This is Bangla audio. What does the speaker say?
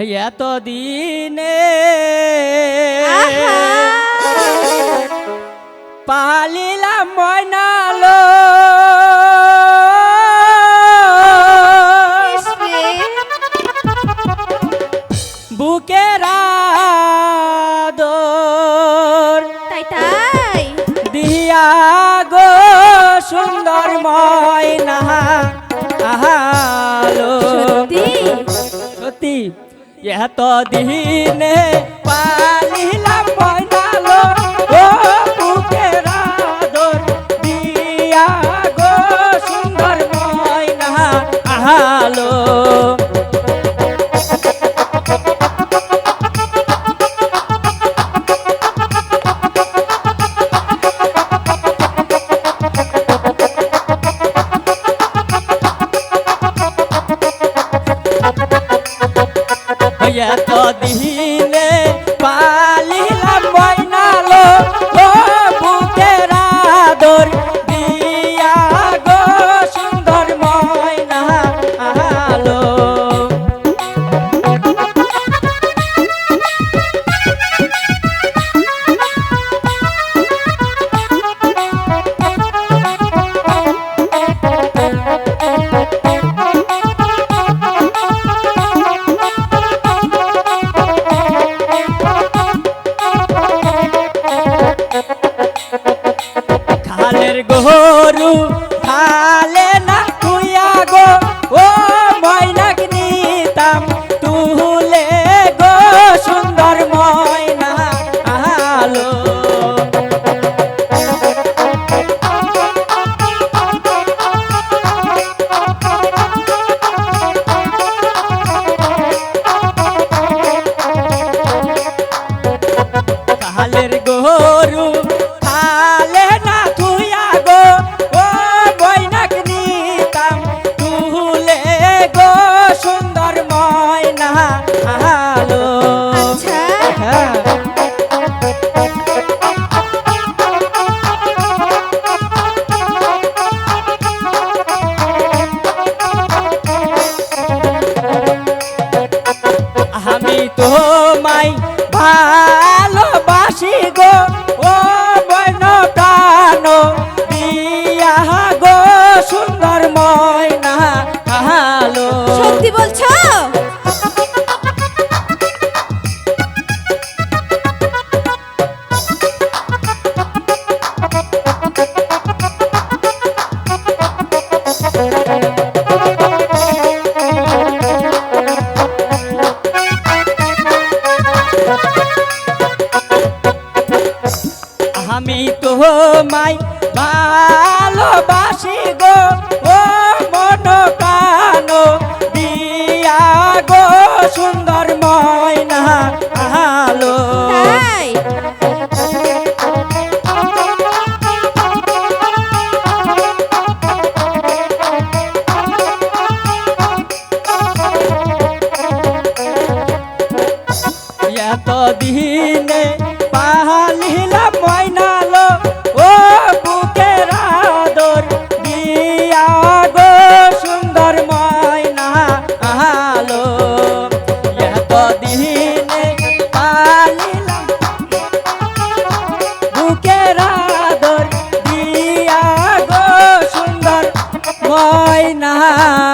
এত দিনে আহা! পালিলাম ময়নালো ইসরে, বুকের আদর তাই তাই। দিয়া গো সুন্দর ময়না আহালো সত্যি? সত্যি। এত দিনে পালিলাম ময়নালো এত দিনে খালের গরু তোমায় ভালোবাসি। তোমায় ভালোবাসি গো ও মন প্রাণ দিয়া গো সুন্দর ময়না আলো তাই? এত দিনে ah